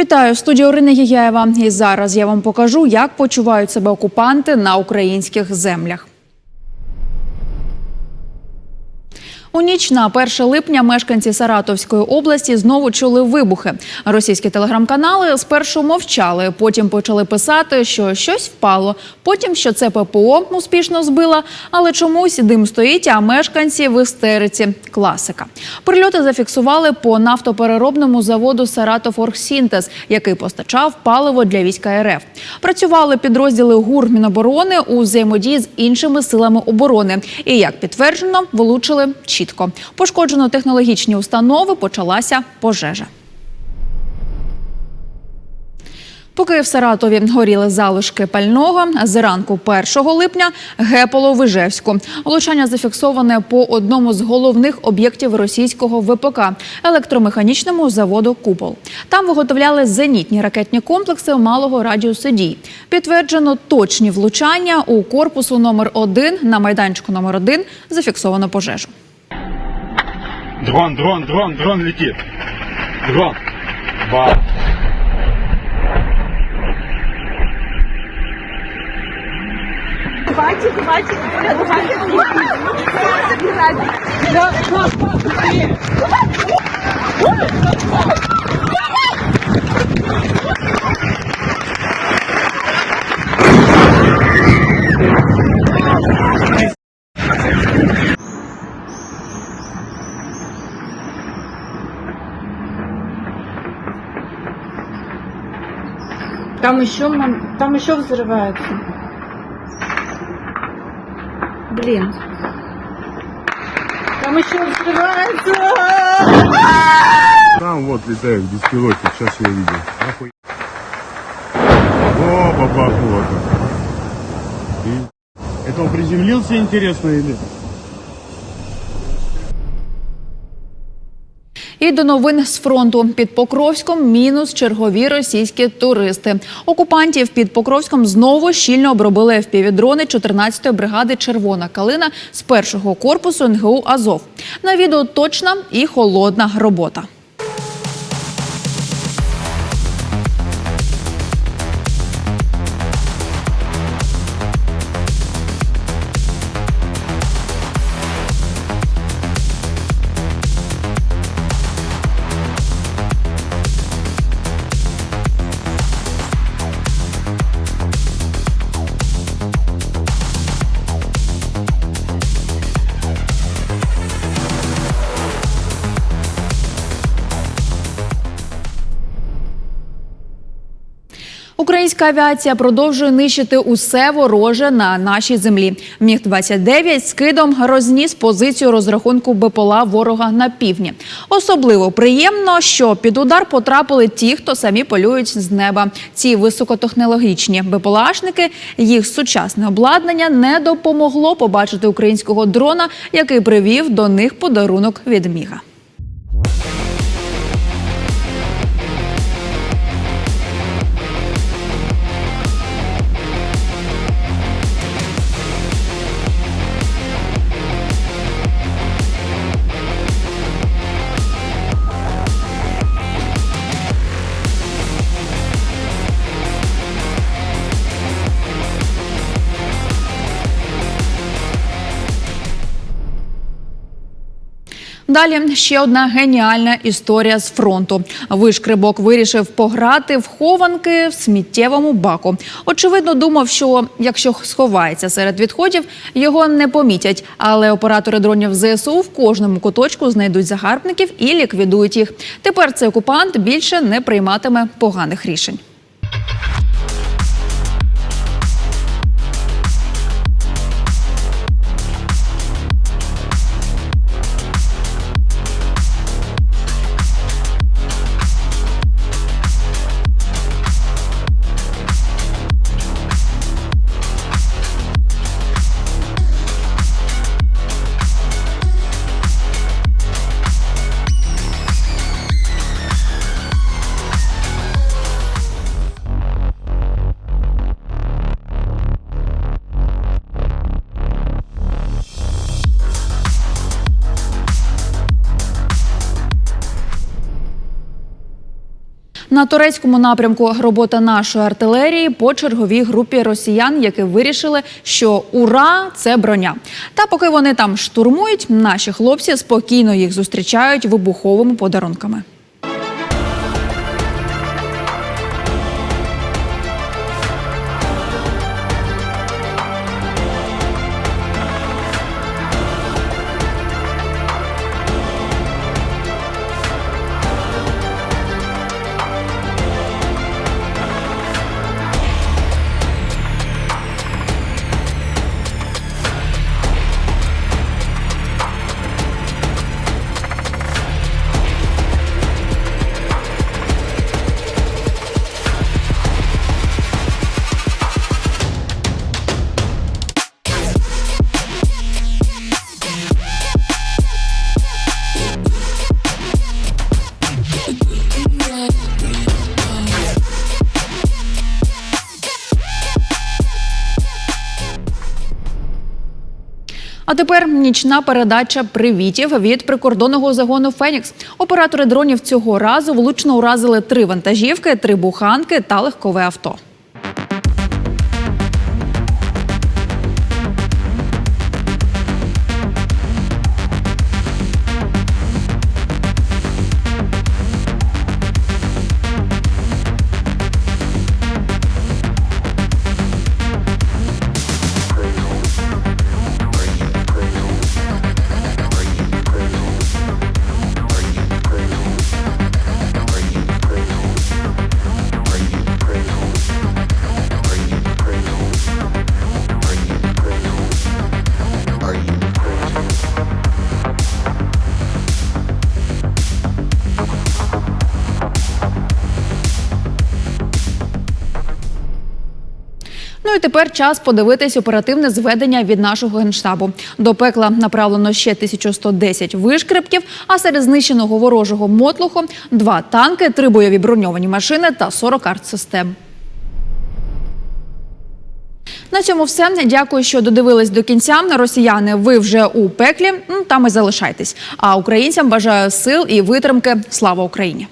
Вітаю студія Орина Гігяєва. І зараз я вам покажу, як почувають себе окупанти на українських землях. У ніч на 1 липня мешканці Саратовської області знову чули вибухи. Російські телеграм-канали спершу мовчали, потім почали писати, що щось впало. Потім що це ППО успішно збила, але чомусь дим стоїть, а мешканці в істериці. Класика. Прильоти зафіксували по нафтопереробному заводу Саратов-Оргсінтез, який постачав паливо для війська РФ. Працювали підрозділи ГУР Міноборони у взаємодії з іншими силами оборони. І як підтверджено, влучили чітко. Пошкоджено технологічні установи, почалася пожежа. Поки в Саратові горіли залишки пального, зранку 1 липня гепало в Ижевську. Влучання зафіксоване по одному з головних об'єктів російського ВПК – електромеханічному заводу Купол. Там виготовляли зенітні ракетні комплекси малого радіусу дій. Підтверджено точні влучання у корпусу номер 1 на майданчику номер 1 зафіксовано пожежу. Дрон, дрон, дрон, дрон летит. Дрон. Ба. Хватит, хватит, хватит, Там еще, там еще взрывается. Блин. Там еще взрывается. Там вот летает беспилотник, сейчас я видел. Нахуй. О, как. И- Это он приземлился, интересно, или? До новин з фронту під Покровськом мінус чергові російські туристи. Окупантів під Покровськом знову щільно обробили впівдрони 14-ї бригади Червона калина з першого корпусу НГУ Азов. На відео точна і холодна робота. Українська авіація продовжує нищити усе вороже на нашій землі. Міг 29 скидом розніс позицію розрахунку БПЛА ворога на півдні. Особливо приємно, що під удар потрапили ті, хто самі полюють з неба. Ці високотехнологічні БПЛАшники, їх сучасне обладнання не допомогло побачити українського дрона, який привів до них подарунок від міга. Далі ще одна геніальна історія з фронту. Вишкрибок вирішив пограти в хованки в сміттєвому баку. Очевидно, думав, що якщо сховається серед відходів, його не помітять. Але оператори дронів ЗСУ в кожному куточку знайдуть загарбників і ліквідують їх. Тепер цей окупант більше не прийматиме поганих рішень. На турецькому напрямку робота нашої артилерії по черговій групі росіян, які вирішили, що ура, це броня. Та поки вони там штурмують, наші хлопці спокійно їх зустрічають вибуховими подарунками. А тепер нічна передача привітів від прикордонного загону Фенікс. Оператори дронів цього разу влучно уразили три вантажівки, три буханки та легкове авто. Тепер час подивитись оперативне зведення від нашого генштабу. До пекла направлено ще 1110 вишкрипків, а серед знищеного ворожого мотлуху два танки, три бойові броньовані машини та 40 артсистем. На цьому все. Дякую, що додивились до кінця. Росіяни, ви вже у пеклі. Там і залишайтесь. А українцям бажаю сил і витримки. Слава Україні!